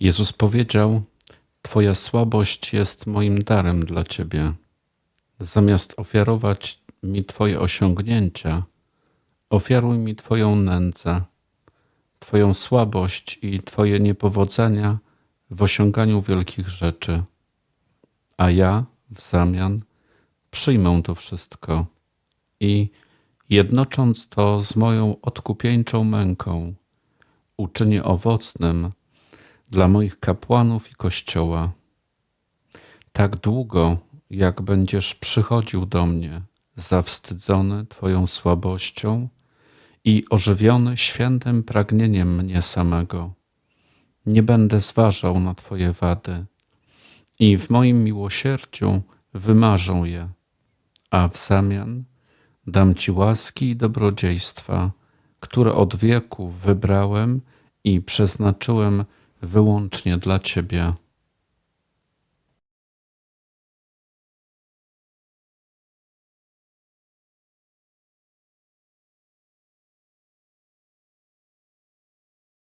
Jezus powiedział: Twoja słabość jest moim darem dla Ciebie. Zamiast ofiarować mi Twoje osiągnięcia, ofiaruj mi Twoją nędzę, Twoją słabość i Twoje niepowodzenia w osiąganiu wielkich rzeczy. A ja w zamian przyjmę to wszystko i jednocząc to z moją odkupieńczą męką, uczynię owocnym dla moich kapłanów i Kościoła. Tak długo, jak będziesz przychodził do mnie, zawstydzony Twoją słabością i ożywiony świętym pragnieniem mnie samego, nie będę zważał na Twoje wady i w moim miłosierdziu wymarzę je, a w zamian dam Ci łaski i dobrodziejstwa, które od wieków wybrałem i przeznaczyłem wyłącznie dla Ciebie.